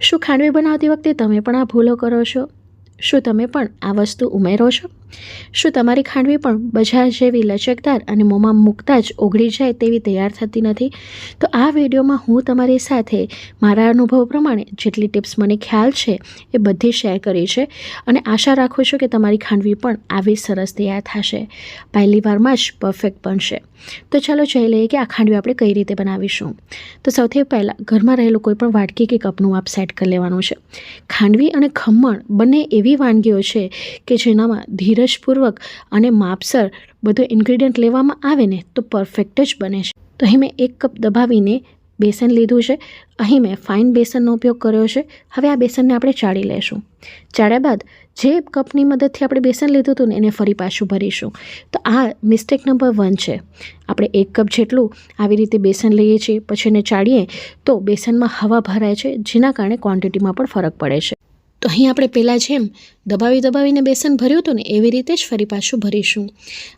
શું ખાંડવી બનાવતી વખતે તમે પણ આ ભૂલો કરો છો? શું તમે પણ આ વસ્તુ ઉમેરો છો? શું તમારી ખાંડવી પણ બજાર જેવી લચકદાર અને મોંમાં મૂકતા જ ઓગળી જાય તેવી તૈયાર થતી નથી? તો આ વિડીયોમાં હું તમારી સાથે મારા અનુભવ પ્રમાણે જેટલી ટિપ્સ મને ખ્યાલ છે એ બધી શેર કરી છે અને આશા રાખું છું કે તમારી ખાંડવી પણ આવી સરસ તૈયાર થશે. પહેલી વારમાં જ પરફેક્ટ બનશે. તો ચાલો જોઈ લઈએ કે આ ખાંડવી આપણે કઈ રીતે બનાવીશું. તો સૌથી પહેલાં ઘરમાં રહેલું કોઈ પણ વાટકી કે કપનું આપ સેટ કરી લેવાનું છે. ખાંડવી અને ખમણ બંને એવી વાનગીઓ છે કે જેનામાં ધીરજપૂર્વક અને માપસર બધું ઇન્ગ્રીડિયન્ટ લેવામાં આવે ને, તો પરફેક્ટ જ બને છે. તો અહીં મેં એક કપ દબાવીને બેસન લીધું છે. અહીં મેં ફાઇન બેસનનો ઉપયોગ કર્યો છે. હવે આ બેસનને આપણે ચાળી લેશું. ચાળ્યા બાદ જે કપની મદદથી આપણે બેસન લીધું હતું ને, એને ફરી પાછું ભરીશું. તો આ મિસ્ટેક નંબર વન છે. આપણે એક કપ જેટલું આવી રીતે બેસન લઈએ છીએ, પછી એને ચાળીએ, તો બેસનમાં હવા ભરાય છે, જેના કારણે ક્વોન્ટિટીમાં પણ ફરક પડે છે. તો અહીં આપણે પહેલાં જેમ દબાવી દબાવીને બેસન ભર્યું હતું ને, એવી રીતે જ ફરી પાછું ભરીશું.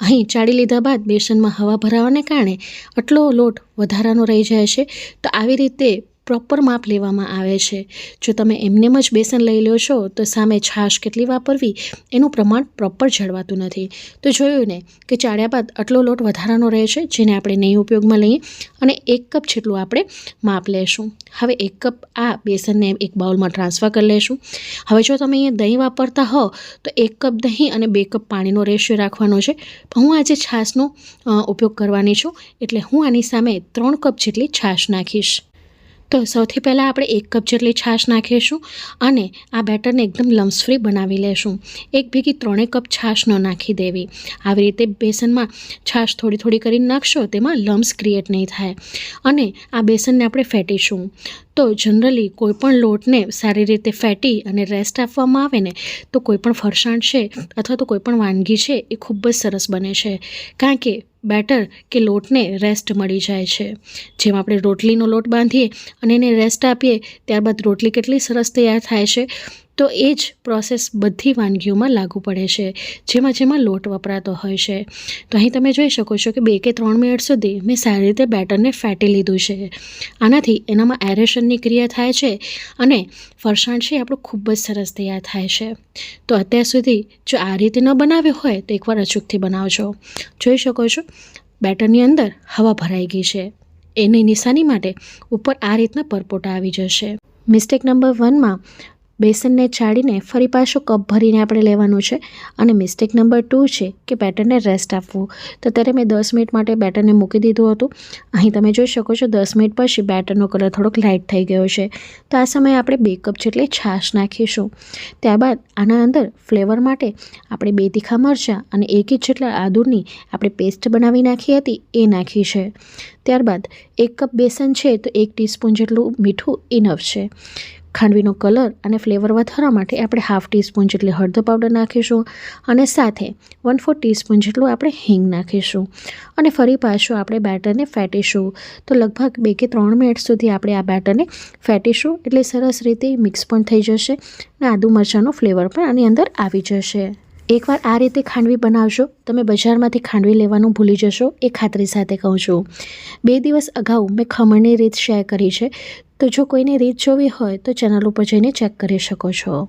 અહીં ચાળી લીધા બાદ બેસનમાં હવા ભરાવાને કારણે આટલો લોટ વધારાનો રહી જાય છે. તો આવી રીતે પ્રોપર માપ લેવામાં આવે છે. જો તમે એમનેમ જ બેસન લઈ લો છો, તો સામે છાશ કેટલી વાપરવી? એનું પ્રમાણ પ્રોપર જળવાતું નથી. તો જોયું ને કે ચાળ્યા બાદ આટલો લોટ વધારાનો રહે છે, જેને આપણે નહીં ઉપયોગમાં લઈએ, અને એક કપ જેટલું આપણે માપ લેશું. હવે એક કપ આ બેસનને એક બાઉલમાં ટ્રાન્સફર કરી લેશું. હવે જો તમે અહીંયા દહીં વાપરતા હો, તો એક કપ દહીં અને બે કપ પાણીનો રેશિયો રાખવાનો છે. હું આજે છાશનો ઉપયોગ કરવાની છું, એટલે હું આની સામે ત્રણ કપ જેટલી છાશ નાખીશ. તો સૌથી પહેલાં આપણે એક કપ જેટલી છાશ નાખીશું અને આ બેટરને એકદમ લમ્સ ફ્રી બનાવી લેશું. એક ભેગી ત્રણેય કપ છાશ ન નાખી દેવી. આવી રીતે બેસનમાં છાશ થોડી થોડી કરી નાખશો, તેમાં લમ્સ ક્રિએટ નહીં થાય. અને આ બેસનને આપણે ફેટીશું. તો જનરલી કોઈપણ લોટને સારી રીતે ફેટી અને રેસ્ટ આપવામાં આવે ને, તો કોઈપણ ફરસાણ છે અથવા તો કોઈપણ વાનગી છે, એ ખૂબ જ સરસ બને છે. કારણ કે બેટર કે લોટને રેસ્ટ મળી જાય છે. જેમ આપણે રોટલીનો લોટ બાંધીએ અને એને રેસ્ટ આપીએ, ત્યારબાદ રોટલી કેટલી સરસ તૈયાર થાય છે. તો એ જ પ્રોસેસ બધી વાનગીઓમાં લાગુ પડે છે. જેમાં જેમાં લોટ વપરાતો હોય છે. તો અહીં તમે જોઈ શકો છો કે બે કે ત્રણ મિનિટ સુધી મેં સારી રીતે બેટરને ફેટી લીધું છે. આનાથી એનામાં એરેશનની ક્રિયા થાય છે અને ફરસાણ છે આપણું ખૂબ જ સરસ તૈયાર થાય છે. તો અત્યાર સુધી જો આ રીતે ન બનાવ્યો હોય તો એકવાર અચૂકથી બનાવજો. જોઈ શકો છો, બેટરની અંદર હવા ભરાઈ ગઈ છે. એની નિશાની માટે ઉપર આ રીતના પરપોટા આવી જશે. મિસ્ટેક નંબર વનમાં બેસનને ચાળીને ફરી પાછું કપ ભરીને આપણે લેવાનું છે અને મિસ્ટેક નંબર ટુ છે કે બેટરને રેસ્ટ આપવું. તો ત્યારે મેં દસ મિનિટ માટે બેટરને મૂકી દીધું હતું. અહીં તમે જોઈ શકો છો દસ મિનિટ પછી બેટરનો કલર થોડોક લાઇટ થઈ ગયો છે. તો આ સમયે આપણે બે કપ જેટલી છાશ નાખીશું. ત્યારબાદ આના અંદર ફ્લેવર માટે આપણે બે તીખા મરચાં અને એક ઇંચ જેટલા આદુની આપણે પેસ્ટ બનાવી નાખી હતી એ નાખી છે. ત્યારબાદ એક કપ બેસન છે તો એક ટીસ્પૂન જેટલું મીઠું ઇનફ છે. ખાંડવીનો કલર અને ફ્લેવર વધારવા માટે આપણે હાફ ટીસ્પૂન જેટલી હળદર પાવડર નાખીશું અને સાથે વન ફોર ટીસ્પૂન જેટલું આપણે હિંગ નાખીશું. અને ફરી પાછું આપણે બેટરને ફેટીશું. તો લગભગ બે કે ત્રણ મિનિટ સુધી આપણે આ બેટરને ફેટીશું. એટલે સરસ રીતે મિક્સ પણ થઈ જશે અને આદુ મરચાંનો ફ્લેવર પણ આની અંદર આવી જશે. એકવાર આ રીતે ખાંડવી બનાવશો, તમે બજારમાંથી ખાંડવી લેવાનું ભૂલી જશો, એ ખાતરી સાથે કહું છું. બે દિવસ અગાઉ મેં ખમણની રીત શેર કરી છે. તો જો કોઈને રીત જોવી હોય, તો ચેનલ ઉપર જઈને ચેક કરી શકો છો.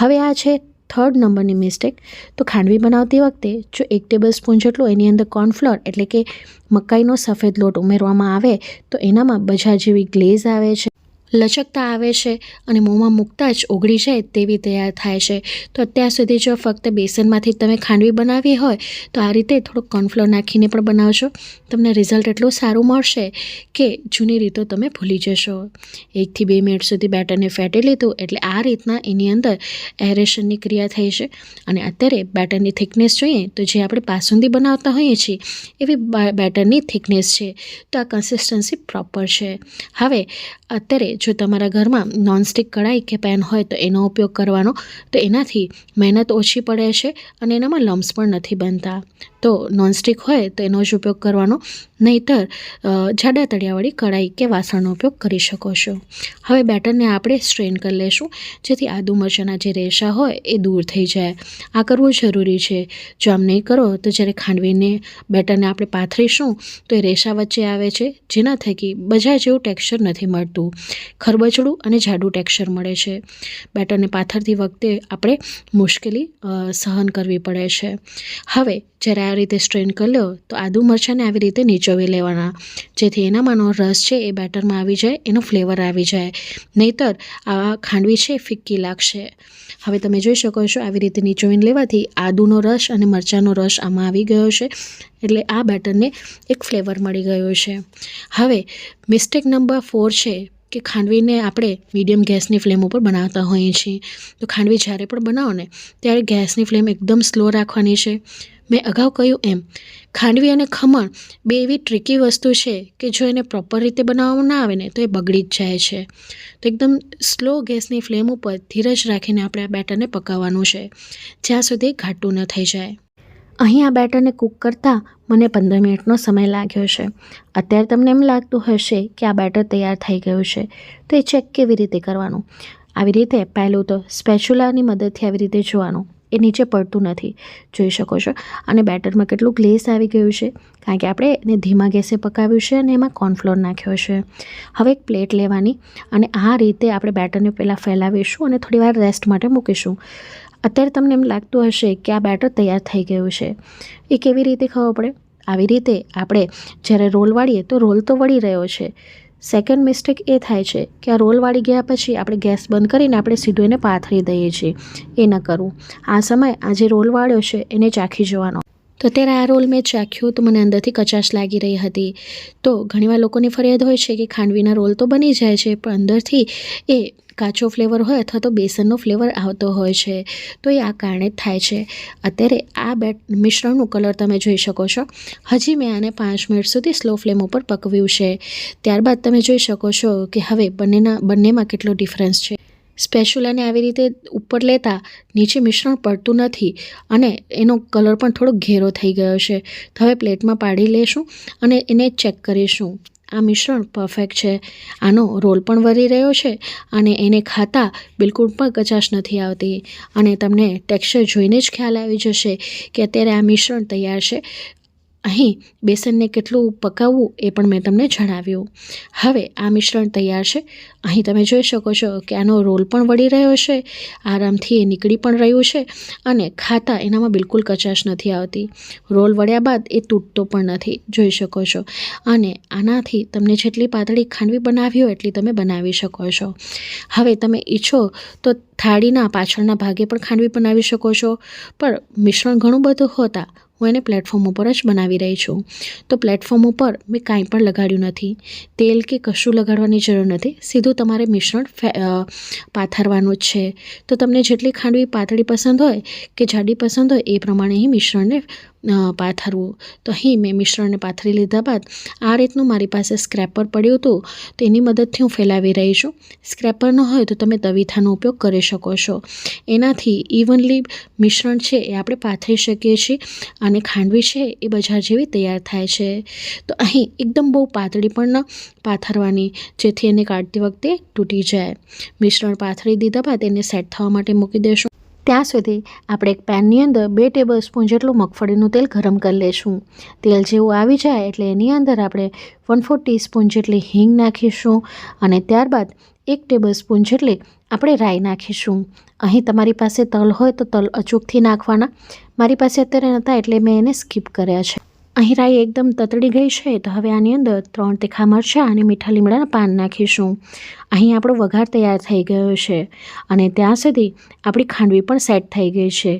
હવે આ છે થર્ડ નંબરની મિસ્ટેક તો ખાંડવી બનાવતી વખતે જો એક ટેબલ સ્પૂન જેટલું એની અંદર કોર્નફ્લોર એટલે કે મકાઈનો સફેદ લોટ ઉમેરવામાં આવે, તો એનામાં બજાર જેવી ગ્લેઝ આવે છે. લચકતા આવે છે અને મોંમાં મૂકતા જ ઓગળી જાય તેવી તૈયાર થાય છે. તો અત્યાર સુધી જો ફક્ત બેસનમાંથી તમે ખાંડવી બનાવી હોય, તો આ રીતે થોડુંક કોર્નફ્લોર નાખીને પણ બનાવશો તમને રિઝલ્ટ એટલું સારું મળશે કે જૂની રીતો તમે ભૂલી જશો. એકથી બે મિનિટ સુધી બેટરને ફેટી લીધું એટલે આ રીતના એની અંદર એરેશનની ક્રિયા થઈ છે. અને અત્યારે બેટરની થિકનેસ જોઈએ તો જે આપણે પાસુંદી બનાવતા હોઈએ છીએ, એવી બેટરની થિકનેસ છે. તો આ કન્સિસ્ટન્સી પ્રોપર છે. હવે અત્યારે જો તમારા ઘરમાં નોનસ્ટિક કઢાઈ કે પેન હોય તો એનો ઉપયોગ કરવાનો, તો એનાથી મહેનત ઓછી પડે છે અને એનામાં લમ્સ પણ નથી બનતા. તો નોનસ્ટિક હોય તો એનો જ ઉપયોગ કરવાનો. નહીંતર જાડા તળિયાવાળી કઢાઈ કે વાસણનો ઉપયોગ કરી શકો છો. હવે બેટરને આપણે સ્ટ્રેન કરી લઈશું જેથી આદુ મરચાંના જે રેશા હોય એ દૂર થઈ જાય. આ કરવું જરૂરી છે. જો આમ નહીં કરો, તો જ્યારે ખાંડવીને બેટરને આપણે પાથરીશું, તો એ રેશા વચ્ચે આવે છે જેના થકી બજાર જેવું ટેક્સચર નથી મળતું. ખરબચડું અને જાડું ટેક્સચર મળે છે. બેટરને પાથરતી વખતે આપણે મુશ્કેલી સહન કરવી પડે છે. હવે, જ્યારે આ રીતે સ્ટ્રેન કરી લો, તો આદુ મરચાંને આવી રીતે નીચોવી લેવાના. જેથી એનામાંનો રસ છે એ બેટરમાં આવી જાય, એનો ફ્લેવર આવી જાય. નહીતર આ ખાંડવી છે ફિક્કી લાગશે. હવે તમે જોઈ શકો છો આવી રીતે નીચોવીને લેવાથી આદુનો રસ અને મરચાંનો રસ આમાં આવી ગયો છે, એટલે આ બેટરને એક ફ્લેવર મળી ગયો છે. હવે મિસ્ટેક નંબર ફોર છે કે ખાંડવીને આપણે મીડિયમ ગેસની ફ્લેમ ઉપર બનાવતા હોઈએ છીએ. તો ખાંડવી જ્યારે પણ બનાવો ને, ત્યારે ગેસની ફ્લેમ એકદમ સ્લો રાખવાની છે. મેં અગાઉ કહ્યું એમ, ખાંડવી અને ખમણ બે એવી ટ્રિકી વસ્તુ છે કે જો એને પ્રોપર રીતે બનાવવામાં ના આવે ને, તો એ બગડી જ જાય છે. તો એકદમ સ્લો ગેસની ફ્લેમ ઉપર ધીરજ રાખીને આપણે આ બેટરને પકાવવાનું છે, જ્યાં સુધી ઘાટું ન થઈ જાય. અહીં આ બેટરને કૂક કરતાં મને પંદર મિનિટનો સમય લાગ્યો છે. અત્યારે તમને એમ લાગતું હશે કે આ બેટર તૈયાર થઈ ગયું છે, તો એ ચેક કેવી રીતે કરવાનું? આવી રીતે પહેલું તો સ્પેચ્યુલાની મદદથી આવી રીતે જોવાનું. એ નીચે પડતું નથી. જોઈ શકો છો. અને બેટરમાં કેટલું ગ્લેસ આવી ગયું છે. કારણ કે આપણે એને ધીમા ગેસે પકાવ્યું છે અને એમાં કોર્નફ્લોર નાખ્યો છે. હવે એક પ્લેટ લેવાની અને આ રીતે આપણે બેટરને પહેલાં ફેલાવીશું અને થોડીવાર રેસ્ટ માટે મૂકીશું. અત્યારે તમને એમ લાગતું હશે કે આ બેટર તૈયાર થઈ ગયું છે. એ કેવી રીતે ખબર પડે? આવી રીતે આપણે જ્યારે રોલ વાળીએ તો રોલ તો વળી રહ્યો છે. સેકન્ડ મિસ્ટેક એ થાય છે કે આ રોલ વાળી ગયા પછી આપણે ગેસ બંધ કરીને આપણે સીધું એને પાથરી દઈએ છીએ. એ ન કરવું. આ સમય આ જે રોલ વાળ્યો છે એને ચાખી જવાનો. તો અત્યારે આ રોલ મેં ચાખ્યો તો મને અંદરથી કચાશ લાગી રહી હતી. તો ઘણીવાર લોકોની ફરિયાદ હોય છે કે ખાંડવીના રોલ તો બની જાય છે, પણ અંદરથી એ કાચો ફ્લેવર હોય અથવા તો બેસનનો ફ્લેવર આવતો હોય છે. તો એ આ કારણે થાય છે. અત્યારે આ બેટ મિશ્રણનું કલર તમે જોઈ શકો છો. હજી મેં આને પાંચ મિનિટ સુધી સ્લો ફ્લેમ ઉપર પકવ્યું છે. ત્યારબાદ તમે જોઈ શકો છો કે હવે બંનેના, બંનેમાં કેટલો ડિફરન્સ છે. સ્પેચ્યુલાને આવી રીતે ઉપર લેતા નીચે મિશ્રણ પડતું નથી અને એનો કલર પણ થોડો ઘેરો થઈ ગયો છે. તો હવે પ્લેટમાં પાડી લેશું અને એને ચેક કરીશું. આ મિશ્રણ પરફેક્ટ છે. આનો રોલ પણ વરી રહ્યો છે અને એને ખાતા બિલકુલ પણ કચાશ નથી આવતી. અને તમને ટેક્સચર જોઈને જ ખ્યાલ આવી જશે કે અત્યારે આ મિશ્રણ તૈયાર છે. અહીં બેસનને કેટલું પકાવવું એ પણ મેં તમને જણાવ્યું. હવે આ મિશ્રણ તૈયાર છે. અહીં તમે જોઈ શકો છો કે આનો રોલ પણ વળી રહ્યો છે, આરામથી એ નીકળી પણ રહ્યું છે અને ખાતા એનામાં બિલકુલ કચાશ નથી આવતી. રોલ વળ્યા બાદ એ તૂટતો પણ નથી, જોઈ શકો છો. અને આનાથી તમને જેટલી પાતળી ખાંડવી બનાવી હોય એટલી તમે બનાવી શકો છો. હવે તમે ઈચ્છો તો થાળીના પાછળના ભાગે પણ ખાંડવી બનાવી શકો છો. પણ મિશ્રણ ઘણું બધું હોતા હું એને પ્લેટફોર્મ ઉપર જ બનાવી રહી છું. તો પ્લેટફોર્મ ઉપર મેં કાંઈ પણ લગાડ્યું નથી. તેલ કે કશું લગાડવાની જરૂર નથી. સીધું તમારે મિશ્રણ પાથરવાનું જ છે. તો તમને જેટલી ખાંડવી પાતળી પસંદ હોય કે જાડી પસંદ હોય એ પ્રમાણે અહીં મિશ્રણને પાથરવું. તો અહીં મેં મિશ્રણને પાથરી લીધા બાદ આ રીતનું મારી પાસે સ્ક્રેપર પડ્યું હતું. તો એની મદદથી હું ફેલાવી રહી છું. સ્ક્રેપર ન હોય તો તમે તવીથાનો ઉપયોગ કરી શકો છો. એનાથી ઇવનલી મિશ્રણ છે એ આપણે પાથરી શકીએ છીએ અને ખાંડવી છે એ બજાર જેવી તૈયાર થાય છે. તો અહીં એકદમ બહુ પાતળી પણ ન પાથરવાની, જેથી એને કાઢતી વખતે તૂટી જાય. મિશ્રણ પાથરી દીધા બાદ એને સેટ થવા માટે મૂકી દેશું. ત્યાં સુધી આપણે એક પેનની અંદર બે ટેબલ સ્પૂન જેટલું મગફળીનું તેલ ગરમ કરી લઈશું તેલ જેવું આવી જાય એટલે એની અંદર આપણે વન ફોર ટીસ્પૂન જેટલી હિંગ નાખીશું અને ત્યારબાદ એક ટેબલ સ્પૂન જેટલી આપણે રાઈ નાખીશું. અહીં તમારી પાસે તલ હોય તો તલ અચૂકથી નાખવાના. મારી પાસે અત્યારે નહોતા એટલે મેં એને સ્કીપ કર્યા છે. અહીં રાઈ એકદમ તતડી ગઈ છે, તો હવે આની અંદર ત્રણ તીખા મરચાં અને મીઠા લીમડાના પાન નાખીશું. અહીં આપણો વઘાર તૈયાર થઈ ગયો છે અને ત્યાં સુધી આપણી ખાંડવી પણ સેટ થઈ ગઈ છે.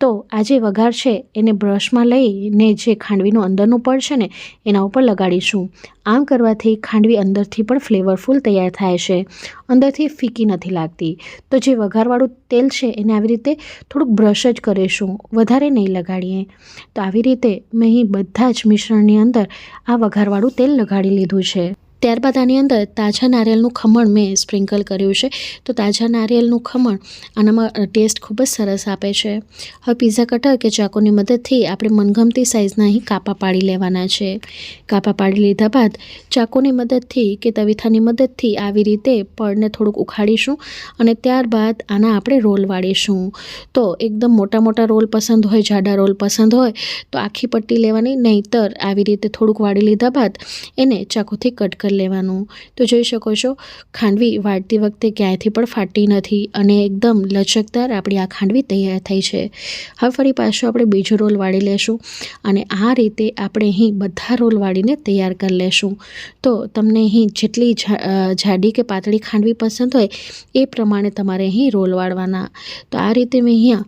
તો આ જે વઘાર છે, એને બ્રશમાં લઈને જે ખાંડવીનું અંદરનું પડ છે ને, એના ઉપર લગાડીશું. આમ કરવાથી ખાંડવી અંદરથી પણ ફ્લેવરફુલ તૈયાર થાય છે. અંદરથી ફીકી નથી લાગતી. તો જે વઘારવાળું તેલ છે, એને આવી રીતે થોડુંક બ્રશ જ કરીશું. વધારે નહીં લગાડીએ. તો આવી રીતે મેં બધા જ મિશ્રણની અંદર આ વઘારવાળું તેલ લગાડી લીધું છે. ત્યારબાદ આની અંદર તાજા નારિયેળનું ખમણ મેં સ્પ્રિંકલ કર્યું છે. તો તાજા નારિયેળનું ખમણ આનામાં ટેસ્ટ ખૂબ જ સરસ આપે છે. હવે પીઝા કટર કે ચાકુની મદદથી આપણે મનગમતી સાઇઝના અહીં કાપા પાડી લેવાના છે. કાપા પાડી લીધા બાદ ચાકુની મદદથી કે તવીથાની મદદથી આવી રીતે પડને થોડુંક ઉખાડીશું અને ત્યારબાદ આના આપણે રોલ વાળીશું. તો એકદમ મોટા મોટા રોલ પસંદ હોય, જાડા રોલ પસંદ હોય, તો આખી પટ્ટી લેવાની, નહીંતર આવી રીતે થોડુંક વાળી લીધા બાદ એને ચાકુથી કટ કરી લેવાનું. તો જોઈ શકો છો, ખાંડવી વાળતી વખતે ક્યાંયથી પણ ફાટી નથી અને એકદમ લચકદાર આપણી આ ખાંડવી તૈયાર થઈ છે. હવે ફરી પાછો આપણે બીજો રોલ વાળી લેશું અને આ રીતે આપણે અહીં બધા રોલ વાળીને તૈયાર કરી લેશું. તો તમને અહીં જેટલી જાડી કે પાતળી ખાંડવી પસંદ હોય એ પ્રમાણે તમારે અહીં રોલ વાળવાના. તો આ રીતે મેં અહીંયા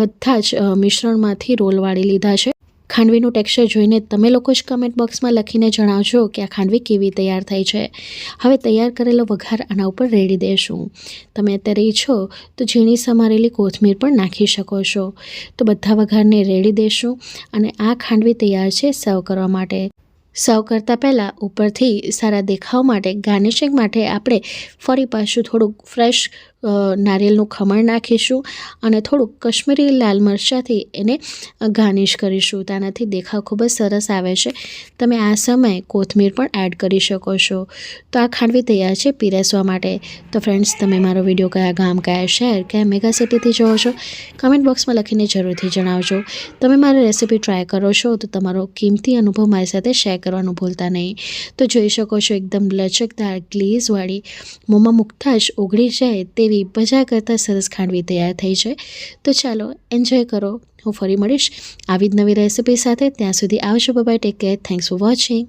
બધા જ મિશ્રણમાંથી રોલ વાળી લીધા છે. ખાંડવીનું ટેક્સચર જોઈને તમે લોકો જ કમેન્ટ બોક્સમાં લખીને જણાવજો કે આ ખાંડવી કેવી તૈયાર થઈ છે. હવે તૈયાર કરેલો વઘાર આના ઉપર રેડી દેશું. તમે અત્યારે ઈચ્છો તો ઝીણી સમારેલી કોથમીર પણ નાખી શકો છો. તો બધા વઘારને રેડી દેશું અને આ ખાંડવી તૈયાર છે સર્વ કરવા માટે. સર્વ કરતાં પહેલાં ઉપરથી સારા દેખાવ માટે ગાર્નિશિંગ માટે આપણે ફરી પાછું થોડુંક ફ્રેશ નારિયેળનું ખમણ નાખીશું અને થોડુંક કશ્મીરી લાલ મરચાંથી એને ગાર્નિશ કરીશું. તેનાથી દેખાવ ખૂબ જ સરસ આવે છે. તમે આ સમયે કોથમીર પણ એડ કરી શકો છો. તો આ ખાંડવી તૈયાર છે પીરસવા માટે. તો ફ્રેન્ડ્સ તમે મારો વીડિયો કયા ગામ, કયા શહેર, કયા મેગા સિટીથી જોવો છો? કમેન્ટ બોક્સમાં લખીને જરૂરથી જણાવજો. તમે મારી રેસિપી ટ્રાય કરો છો તો તમારો કિંમતી અનુભવ મારી સાથે શેર કરવાનું ભૂલતા નહીં. તો જોઈ શકો છો એકદમ લચકદાર ગ્લેઝવાળી મોંમાં મૂકતા જ ઓગળી જાય તેવી મજા કરતાં સરસ ખાંડવી તૈયાર થઈ છે. તો ચાલો એન્જોય કરો. હું ફરી મળીશ આવી જ નવી રેસિપી સાથે. ત્યાં સુધી આવજો. Bye take care thanks for watching